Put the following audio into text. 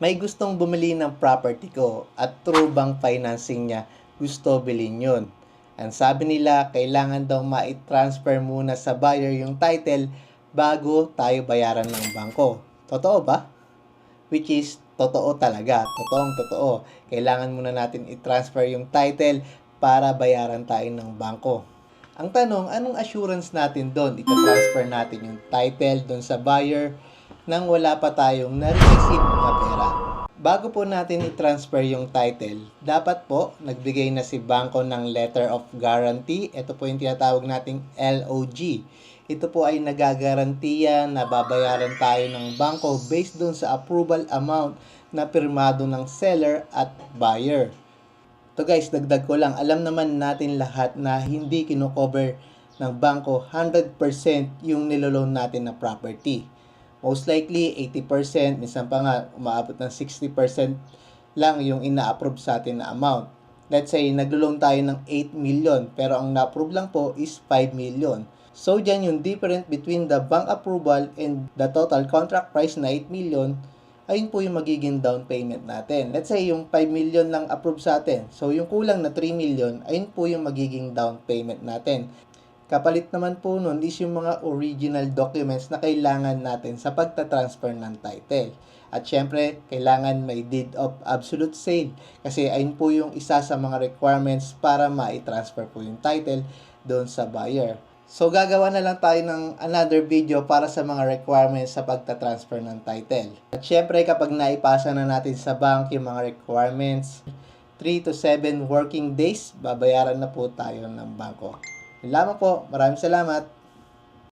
may gustong bumili ng property ko at through bank financing niya gusto bilhin yun. Ang sabi nila, kailangan daw ma-transfer muna sa buyer yung title bago tayo bayaran ng bangko. Totoo ba? Which is, totoo talaga. Totoong totoo. Kailangan muna natin i-transfer yung title para bayaran tayo ng bangko. Ang tanong, anong assurance natin doon? Ita-transfer natin yung title doon sa buyer nang wala pa tayong na-receive na pera. Bago po natin i-transfer yung title, dapat po nagbigay na si bangko ng letter of guarantee. Ito po yung tinatawag nating LOG. Ito po ay nagagarantiya na babayaran tayo ng bangko based doon sa approval amount na pirmado ng seller at buyer. To guys, dagdag ko lang, alam naman natin lahat na hindi kino-cover ng bangko 100% yung niloloan natin na property. Most likely, 80%, minsan pa nga, umaabot ng 60% lang yung ina-approve sa atin na amount. Let's say, naglo-loan tayo ng 8 million, pero ang na-approve lang po is 5 million. So, dyan yung difference between the bank approval and the total contract price na 8 million, ayun po yung magiging down payment natin. Let's say, yung 5 million lang approve sa atin. So, yung kulang na 3 million, ayun po yung magiging down payment natin. Kapalit naman po nun is yung mga original documents na kailangan natin sa pagta-transfer ng title. At syempre, kailangan may deed of absolute sale kasi ayun po yung isa sa mga requirements para ma-transfer po yung title doon sa buyer. So, gagawa na lang tayo ng another video para sa mga requirements sa pagta-transfer ng title. At syempre, kapag naipasa na natin sa bank yung mga requirements, 3 to 7 working days, babayaran na po tayo ng bangko. Yun lamang po. Maraming salamat.